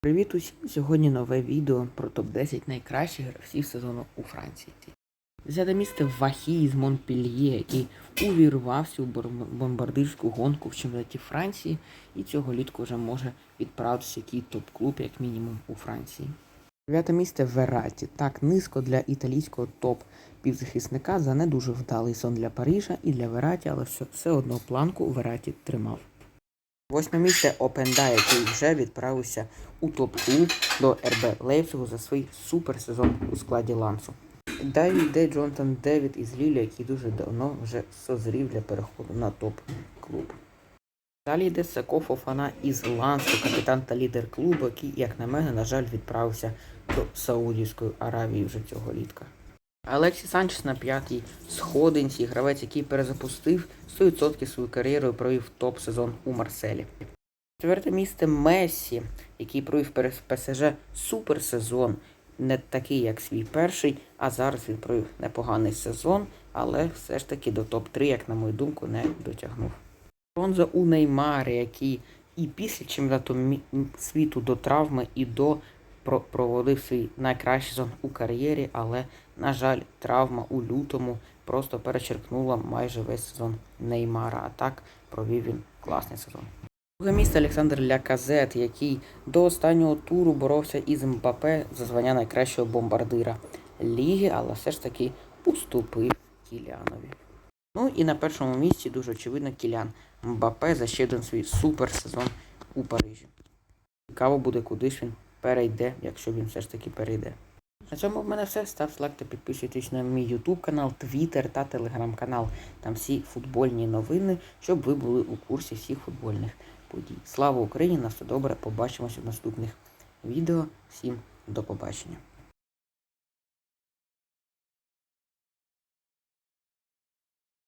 Привіт усім! Сьогодні нове відео про топ-10 найкращих гравців сезону у Франції. Десяте місце Вахі з Монпельє, який увірвався у бомбардирську гонку в чемпіонаті Франції і цього літку вже може відправитися який топ-клуб, як мінімум, у Франції. Дев'яте місце Вераті. Так низько для італійського топ-півзахисника за не дуже вдалий сон для Парижа і для Вераті, але все, все одно планку Вераті тримав. Восьме місце Опенда, який вже відправився у топ-клуб до РБ Лейпцигу за свій суперсезон у складі Лансу. Далі йде Джонатан Девід із Лілі, який дуже давно вже созрів для переходу на топ-клуб. Далі йде Сако Фофана із Лансу, капітан та лідер клубу, який, як на мене, на жаль, відправився до Саудівської Аравії вже цього літка. Алексій Санчес на п'ятій сходинці, гравець, який перезапустив 100% свою кар'єру і провів топ-сезон у Марселі. Четверте місце Мессі, який провів перед ПСЖ суперсезон, не такий, як свій перший, а зараз він провів непоганий сезон, але все ж таки до топ-3, як на мою думку, не дотягнув. Бронза у Неймарі, який і після чемпіонату світу до травми, і до проводив свій найкращий сезон у кар'єрі, але, на жаль, травма у лютому просто перечеркнула майже весь сезон Неймара. А так провів він класний сезон. Друге місце Олександр Ляказет, який до останнього туру боровся із Мбапе за звання найкращого бомбардира ліги, але все ж таки уступив Кіліанові. Ну і на першому місці дуже очевидно Кілян Мбапе за ще один свій суперсезон у Парижі. Цікаво буде, куди ж він перейде, якщо він все ж таки перейде. На цьому в мене все. Став лайк та підписуйтесь на мій YouTube канал, Twitter та Telegram канал. Там всі футбольні новини, щоб ви були у курсі всіх футбольних подій. Слава Україні! На все добре! Побачимося в наступних відео. Всім до побачення!